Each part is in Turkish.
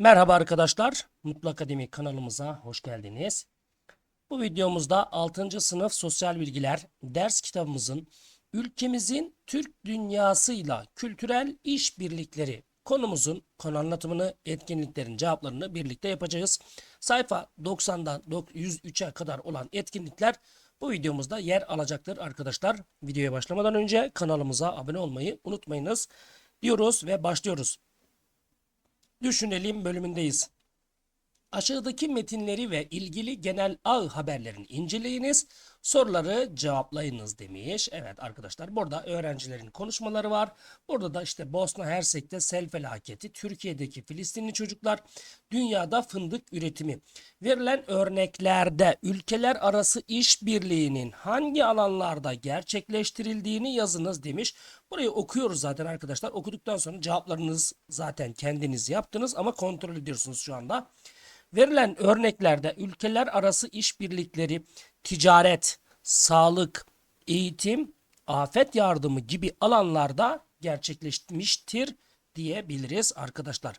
Merhaba arkadaşlar, Mutlu Akademi kanalımıza hoş geldiniz. Bu videomuzda 6. sınıf sosyal bilgiler ders kitabımızın ülkemizin Türk dünyasıyla kültürel işbirlikleri konumuzun konu anlatımını, etkinliklerin cevaplarını birlikte yapacağız. Sayfa 90'dan 103'e kadar olan etkinlikler bu videomuzda yer alacaktır arkadaşlar. Videoya başlamadan önce kanalımıza abone olmayı unutmayınız diyoruz ve başlıyoruz. Düşünelim bölümündeyiz. Aşağıdaki metinleri ve ilgili genel ağ haberlerini inceleyiniz, soruları cevaplayınız demiş. Evet arkadaşlar burada öğrencilerin konuşmaları var. Burada da işte Bosna Hersek'te sel felaketi, Türkiye'deki Filistinli çocuklar, dünyada fındık üretimi. Verilen örneklerde ülkeler arası işbirliğinin hangi alanlarda gerçekleştirildiğini yazınız demiş. Burayı okuyoruz zaten arkadaşlar. Okuduktan sonra cevaplarınız zaten kendiniz yaptınız ama kontrol ediyorsunuz şu anda. Verilen örneklerde ülkeler arası işbirlikleri, ticaret, sağlık, eğitim, afet yardımı gibi alanlarda gerçekleşmiştir diyebiliriz arkadaşlar.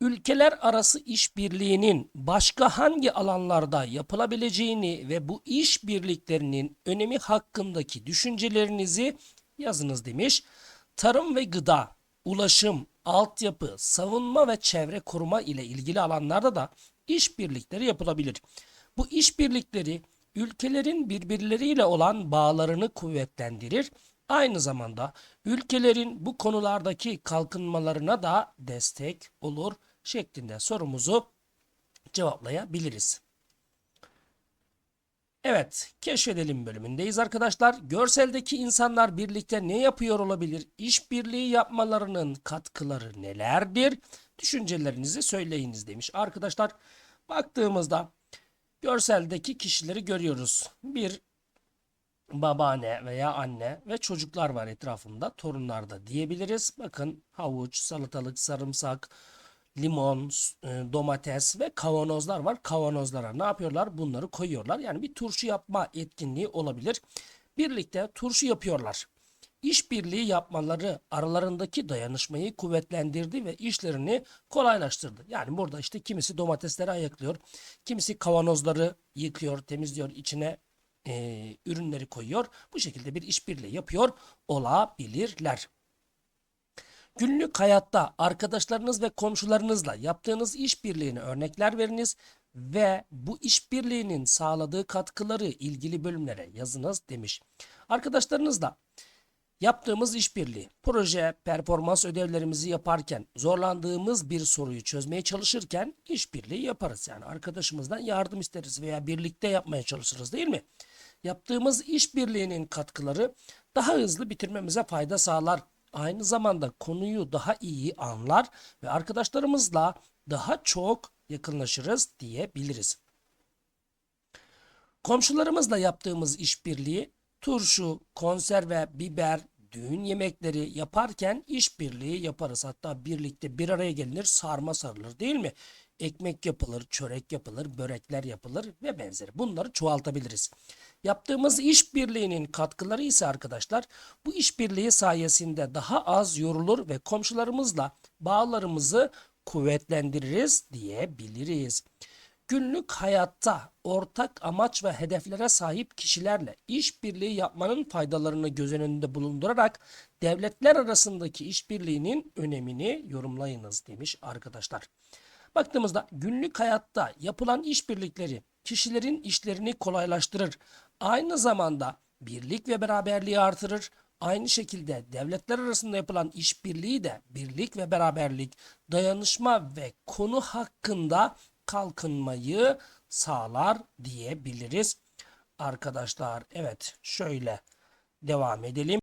Ülkeler arası işbirliğinin başka hangi alanlarda yapılabileceğini ve bu işbirliklerinin önemi hakkındaki düşüncelerinizi yazınız demiş. Tarım ve gıda, ulaşım, altyapı, savunma ve çevre koruma ile ilgili alanlarda da işbirlikleri yapılabilir. Bu işbirlikleri ülkelerin birbirleriyle olan bağlarını kuvvetlendirir. Aynı zamanda ülkelerin bu konulardaki kalkınmalarına da destek olur şeklinde sorumuzu cevaplayabiliriz. Evet, keşfedelim bölümündeyiz arkadaşlar. Görseldeki insanlar birlikte ne yapıyor olabilir? İşbirliği yapmalarının katkıları nelerdir? Düşüncelerinizi söyleyiniz demiş. Arkadaşlar baktığımızda görseldeki kişileri görüyoruz. Bir babaanne veya anne ve çocuklar var etrafında. Torunlar da diyebiliriz. Bakın havuç, salatalık, sarımsak, limon, e, domates ve kavanozlar var. Kavanozlara ne yapıyorlar? Bunları koyuyorlar. Yani bir turşu yapma etkinliği olabilir. Birlikte turşu yapıyorlar. İşbirliği yapmaları aralarındaki dayanışmayı kuvvetlendirdi ve işlerini kolaylaştırdı. Yani burada işte kimisi domatesleri ayaklıyor, kimisi kavanozları yıkıyor, temizliyor, içine e, ürünleri koyuyor. Bu şekilde bir işbirliği yapıyor olabilirler. Günlük hayatta arkadaşlarınız ve komşularınızla yaptığınız işbirliğine örnekler veriniz ve bu işbirliğinin sağladığı katkıları ilgili bölümlere yazınız demiş. Arkadaşlarınızla yaptığımız işbirliği, proje, performans ödevlerimizi yaparken zorlandığımız bir soruyu çözmeye çalışırken işbirliği yaparız. Yani arkadaşımızdan yardım isteriz veya birlikte yapmaya çalışırız değil mi? Yaptığımız işbirliğinin katkıları daha hızlı bitirmemize fayda sağlar aynı zamanda konuyu daha iyi anlar ve arkadaşlarımızla daha çok yakınlaşırız diyebiliriz. Komşularımızla yaptığımız işbirliği turşu, konserve, biber, düğün yemekleri yaparken işbirliği yaparız. Hatta birlikte bir araya gelinir, sarma sarılır değil mi? Ekmek yapılır, çörek yapılır, börekler yapılır ve benzeri. Bunları çoğaltabiliriz. Yaptığımız işbirliğinin katkıları ise arkadaşlar bu işbirliği sayesinde daha az yorulur ve komşularımızla bağlarımızı kuvvetlendiririz diyebiliriz. Günlük hayatta ortak amaç ve hedeflere sahip kişilerle işbirliği yapmanın faydalarını göz önünde bulundurarak devletler arasındaki işbirliğinin önemini yorumlayınız demiş arkadaşlar. Baktığımızda günlük hayatta yapılan işbirlikleri kişilerin işlerini kolaylaştırır. Aynı zamanda birlik ve beraberliği artırır. Aynı şekilde devletler arasında yapılan işbirliği de birlik ve beraberlik, dayanışma ve konu hakkında kalkınmayı sağlar diyebiliriz. Arkadaşlar evet şöyle devam edelim.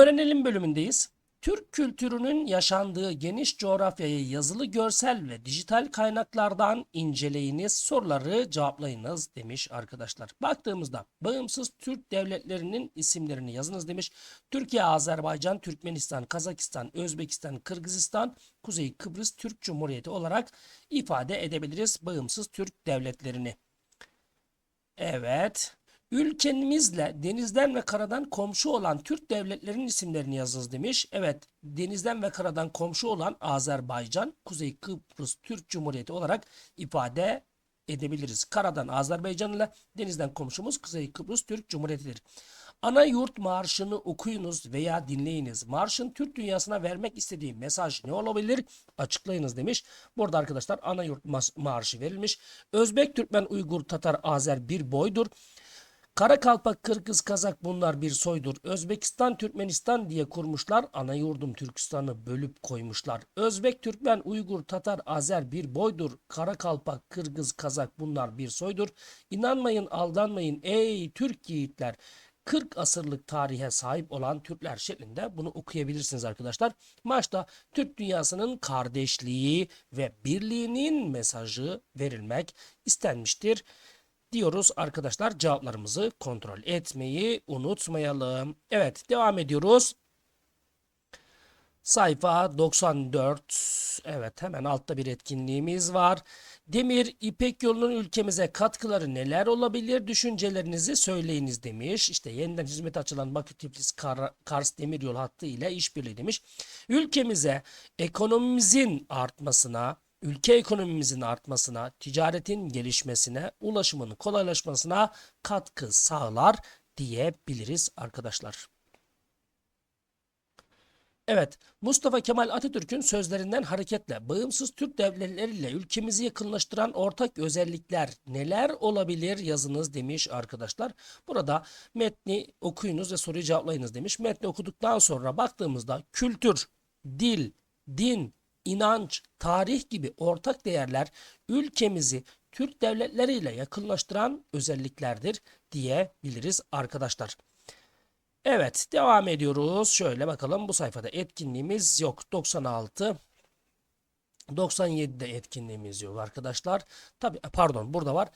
Öğrenelim bölümündeyiz. Türk kültürünün yaşandığı geniş coğrafyayı yazılı, görsel ve dijital kaynaklardan inceleyiniz, soruları cevaplayınız demiş arkadaşlar. Baktığımızda bağımsız Türk devletlerinin isimlerini yazınız demiş. Türkiye, Azerbaycan, Türkmenistan, Kazakistan, Özbekistan, Kırgızistan, Kuzey Kıbrıs Türk Cumhuriyeti olarak ifade edebiliriz bağımsız Türk devletlerini. Evet. Ülkemizle denizden ve karadan komşu olan Türk devletlerinin isimlerini yazınız demiş. Evet, denizden ve karadan komşu olan Azerbaycan, Kuzey Kıbrıs Türk Cumhuriyeti olarak ifade edebiliriz. Karadan Azerbaycan ile denizden komşumuz Kuzey Kıbrıs Türk Cumhuriyeti'dir. Ana yurt marşını okuyunuz veya dinleyiniz. Marşın Türk dünyasına vermek istediği mesaj ne olabilir? Açıklayınız demiş. Burada arkadaşlar ana yurt marşı verilmiş. Özbek, Türkmen, Uygur, Tatar, Azer bir boydur. Karakalpak, Kırgız, Kazak bunlar bir soydur. Özbekistan, Türkmenistan diye kurmuşlar. Ana yurdum Türkistan'ı bölüp koymuşlar. Özbek, Türkmen, Uygur, Tatar, Azer bir boydur. Karakalpak, Kırgız, Kazak bunlar bir soydur. İnanmayın, aldanmayın ey Türk yiğitler. 40 asırlık tarihe sahip olan Türkler şeklinde bunu okuyabilirsiniz arkadaşlar. Maçta Türk dünyasının kardeşliği ve birliğinin mesajı verilmek istenmiştir diyoruz arkadaşlar. Cevaplarımızı kontrol etmeyi unutmayalım. Evet devam ediyoruz. Sayfa 94. Evet hemen altta bir etkinliğimiz var. Demir İpek yolunun ülkemize katkıları neler olabilir? Düşüncelerinizi söyleyiniz demiş. İşte yeniden hizmete açılan Bakü Tiflis Kar Kars Demir Yol hattı ile işbirliği demiş. Ülkemize ekonomimizin artmasına, ülke ekonomimizin artmasına, ticaretin gelişmesine, ulaşımın kolaylaşmasına katkı sağlar diyebiliriz arkadaşlar. Evet, Mustafa Kemal Atatürk'ün sözlerinden hareketle bağımsız Türk devletleriyle ülkemizi yakınlaştıran ortak özellikler neler olabilir yazınız demiş arkadaşlar. Burada metni okuyunuz ve soruyu cevaplayınız demiş. Metni okuduktan sonra baktığımızda kültür, dil, din, inanç, tarih gibi ortak değerler ülkemizi Türk devletleriyle yakınlaştıran özelliklerdir diyebiliriz arkadaşlar. Evet devam ediyoruz. Şöyle bakalım bu sayfada etkinliğimiz yok. 96 97'de etkinliğimiz yok arkadaşlar. Tabi pardon burada var.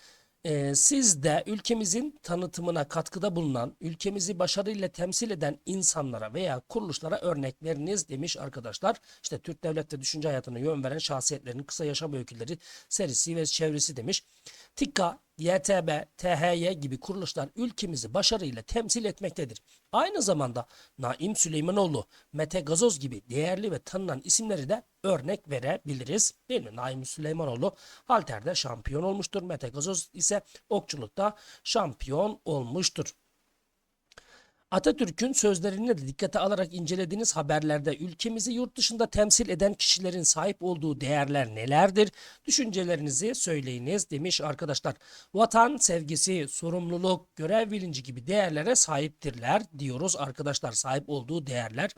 Ee, siz de ülkemizin tanıtımına katkıda bulunan, ülkemizi başarıyla temsil eden insanlara veya kuruluşlara örnek veriniz demiş arkadaşlar. İşte Türk devlet düşünce hayatına yön veren şahsiyetlerin kısa yaşam öyküleri serisi ve çevresi demiş. TİKA, YTB, THY gibi kuruluşlar ülkemizi başarıyla temsil etmektedir. Aynı zamanda Naim Süleymanoğlu, Mete Gazoz gibi değerli ve tanınan isimleri de örnek verebiliriz. Değil mi? Naim Süleymanoğlu halterde şampiyon olmuştur. Mete Gazoz ise okçulukta şampiyon olmuştur. Atatürk'ün sözlerini de dikkate alarak incelediğiniz haberlerde ülkemizi yurt dışında temsil eden kişilerin sahip olduğu değerler nelerdir? Düşüncelerinizi söyleyiniz demiş arkadaşlar. Vatan sevgisi, sorumluluk, görev bilinci gibi değerlere sahiptirler diyoruz arkadaşlar. Sahip olduğu değerler.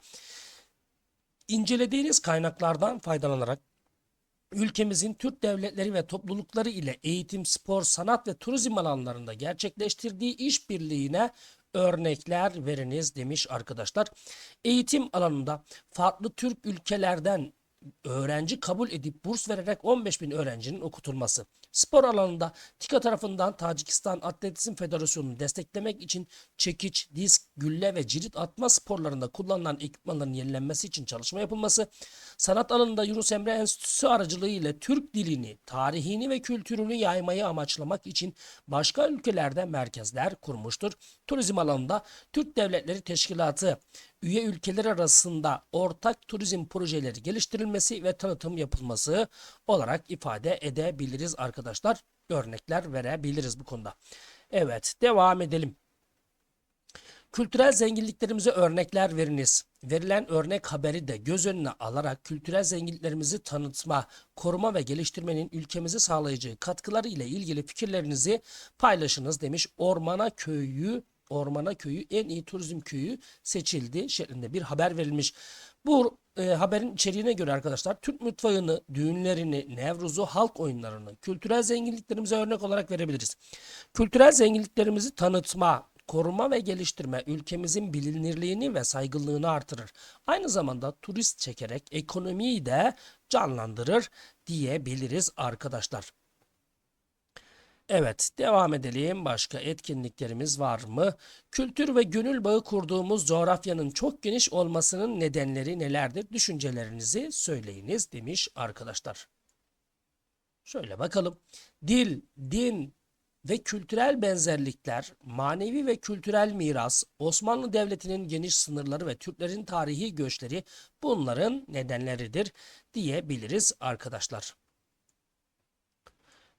İncelediğiniz kaynaklardan faydalanarak ülkemizin Türk devletleri ve toplulukları ile eğitim, spor, sanat ve turizm alanlarında gerçekleştirdiği işbirliğine örnekler veriniz demiş arkadaşlar. Eğitim alanında farklı Türk ülkelerden öğrenci kabul edip burs vererek 15 bin öğrencinin okutulması. Spor alanında TİKA tarafından Tacikistan Atletizm Federasyonu'nu desteklemek için çekiç, disk, gülle ve cirit atma sporlarında kullanılan ekipmanların yenilenmesi için çalışma yapılması. Sanat alanında Yunus Emre Enstitüsü aracılığıyla Türk dilini, tarihini ve kültürünü yaymayı amaçlamak için başka ülkelerde merkezler kurmuştur. Turizm alanında Türk Devletleri Teşkilatı üye ülkeler arasında ortak turizm projeleri geliştirilmesi ve tanıtım yapılması olarak ifade edebiliriz arkadaşlar. Örnekler verebiliriz bu konuda. Evet devam edelim. Kültürel zenginliklerimize örnekler veriniz. Verilen örnek haberi de göz önüne alarak kültürel zenginliklerimizi tanıtma, koruma ve geliştirmenin ülkemizi sağlayacağı katkıları ile ilgili fikirlerinizi paylaşınız demiş. Ormana köyü Ormana Köyü en iyi turizm köyü seçildi şeklinde bir haber verilmiş. Bu e, haberin içeriğine göre arkadaşlar Türk mutfağını, düğünlerini, Nevruz'u, halk oyunlarını, kültürel zenginliklerimize örnek olarak verebiliriz. Kültürel zenginliklerimizi tanıtma, koruma ve geliştirme ülkemizin bilinirliğini ve saygınlığını artırır. Aynı zamanda turist çekerek ekonomiyi de canlandırır diyebiliriz arkadaşlar. Evet, devam edelim. Başka etkinliklerimiz var mı? Kültür ve gönül bağı kurduğumuz coğrafyanın çok geniş olmasının nedenleri nelerdir? Düşüncelerinizi söyleyiniz demiş arkadaşlar. Şöyle bakalım. Dil, din, ve kültürel benzerlikler, manevi ve kültürel miras, Osmanlı Devleti'nin geniş sınırları ve Türklerin tarihi göçleri bunların nedenleridir diyebiliriz arkadaşlar.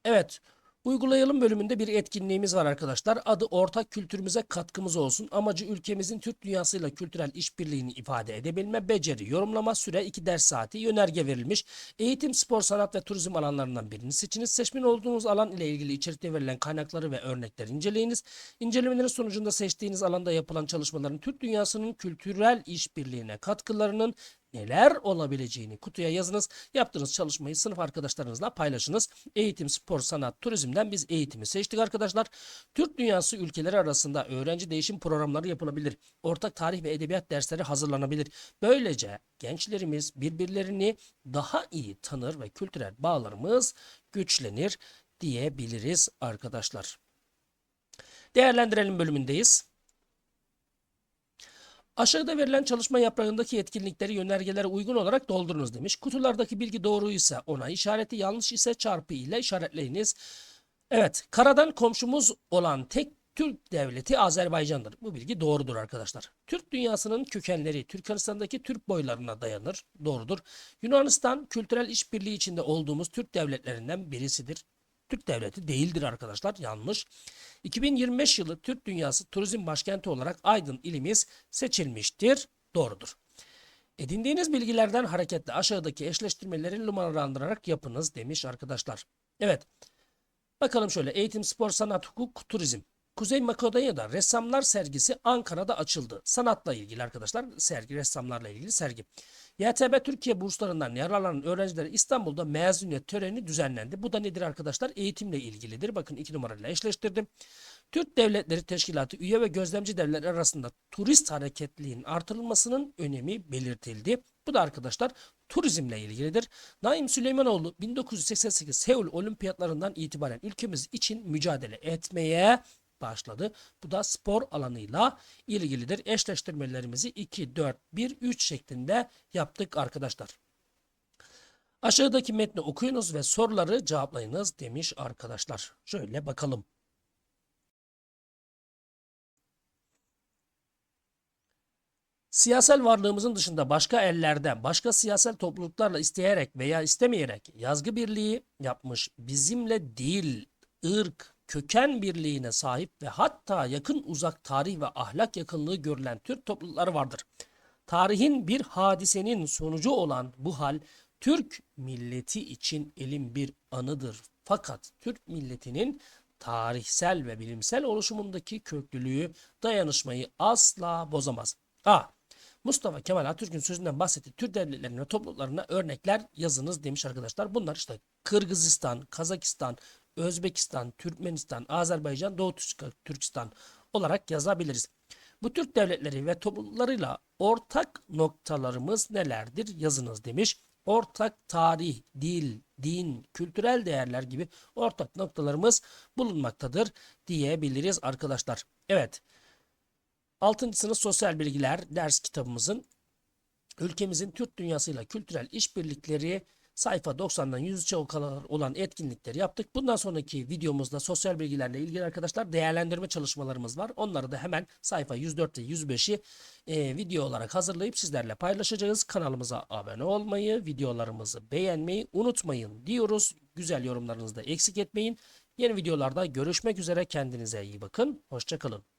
Evet, uygulayalım bölümünde bir etkinliğimiz var arkadaşlar. Adı ortak kültürümüze katkımız olsun. Amacı ülkemizin Türk dünyasıyla kültürel işbirliğini ifade edebilme, beceri, yorumlama, süre 2 ders saati, yönerge verilmiş. Eğitim, spor, sanat ve turizm alanlarından birini seçiniz. Seçmen olduğunuz alan ile ilgili içerikte verilen kaynakları ve örnekleri inceleyiniz. İncelemelerin sonucunda seçtiğiniz alanda yapılan çalışmaların Türk dünyasının kültürel işbirliğine katkılarının neler olabileceğini kutuya yazınız. Yaptığınız çalışmayı sınıf arkadaşlarınızla paylaşınız. Eğitim, spor, sanat, turizmden biz eğitimi seçtik arkadaşlar. Türk dünyası ülkeleri arasında öğrenci değişim programları yapılabilir. Ortak tarih ve edebiyat dersleri hazırlanabilir. Böylece gençlerimiz birbirlerini daha iyi tanır ve kültürel bağlarımız güçlenir diyebiliriz arkadaşlar. Değerlendirelim bölümündeyiz. Aşağıda verilen çalışma yaprağındaki etkinlikleri yönergelere uygun olarak doldurunuz demiş. Kutulardaki bilgi doğruysa ona işareti yanlış ise çarpı ile işaretleyiniz. Evet, karadan komşumuz olan tek Türk devleti Azerbaycan'dır. Bu bilgi doğrudur arkadaşlar. Türk dünyasının kökenleri Türkmenistan'daki Türk boylarına dayanır. Doğrudur. Yunanistan kültürel işbirliği içinde olduğumuz Türk devletlerinden birisidir. Türk devleti değildir arkadaşlar. Yanlış. 2025 yılı Türk Dünyası Turizm Başkenti olarak Aydın ilimiz seçilmiştir. Doğrudur. Edindiğiniz bilgilerden hareketle aşağıdaki eşleştirmeleri numaralandırarak yapınız demiş arkadaşlar. Evet. Bakalım şöyle eğitim, spor, sanat, hukuk, turizm. Kuzey Makedonya'da ressamlar sergisi Ankara'da açıldı. Sanatla ilgili arkadaşlar sergi, ressamlarla ilgili sergi. YTB Türkiye burslarından yararlanan öğrencilere İstanbul'da mezuniyet töreni düzenlendi. Bu da nedir arkadaşlar? Eğitimle ilgilidir. Bakın iki numarayla eşleştirdim. Türk Devletleri Teşkilatı üye ve gözlemci devletler arasında turist hareketliliğin artırılmasının önemi belirtildi. Bu da arkadaşlar turizmle ilgilidir. Naim Süleymanoğlu 1988 Seul Olimpiyatlarından itibaren ülkemiz için mücadele etmeye başladı. Bu da spor alanıyla ilgilidir. Eşleştirmelerimizi 2, 4, 1, 3 şeklinde yaptık arkadaşlar. Aşağıdaki metni okuyunuz ve soruları cevaplayınız demiş arkadaşlar. Şöyle bakalım. Siyasal varlığımızın dışında başka ellerde, başka siyasal topluluklarla isteyerek veya istemeyerek yazgı birliği yapmış, bizimle değil, ırk, köken birliğine sahip ve hatta yakın uzak tarih ve ahlak yakınlığı görülen Türk toplulukları vardır. Tarihin bir hadisenin sonucu olan bu hal Türk milleti için elin bir anıdır. Fakat Türk milletinin tarihsel ve bilimsel oluşumundaki köklülüğü, dayanışmayı asla bozamaz. A. Mustafa Kemal Atatürk'ün sözünden bahsettiği Türk devletlerine topluluklarına örnekler yazınız demiş arkadaşlar. Bunlar işte Kırgızistan, Kazakistan, Özbekistan, Türkmenistan, Azerbaycan, Doğu Türkistan olarak yazabiliriz. Bu Türk devletleri ve topluluklarıyla ortak noktalarımız nelerdir yazınız demiş. Ortak tarih, dil, din, kültürel değerler gibi ortak noktalarımız bulunmaktadır diyebiliriz arkadaşlar. Evet. 6. sınıf sosyal bilgiler ders kitabımızın ülkemizin Türk dünyasıyla kültürel işbirlikleri sayfa 90'dan 103'e kadar olan etkinlikleri yaptık. Bundan sonraki videomuzda sosyal bilgilerle ilgili arkadaşlar değerlendirme çalışmalarımız var. Onları da hemen sayfa 104 ve 105'i e, video olarak hazırlayıp sizlerle paylaşacağız. Kanalımıza abone olmayı, videolarımızı beğenmeyi unutmayın diyoruz. Güzel yorumlarınızı da eksik etmeyin. Yeni videolarda görüşmek üzere. Kendinize iyi bakın. Hoşçakalın.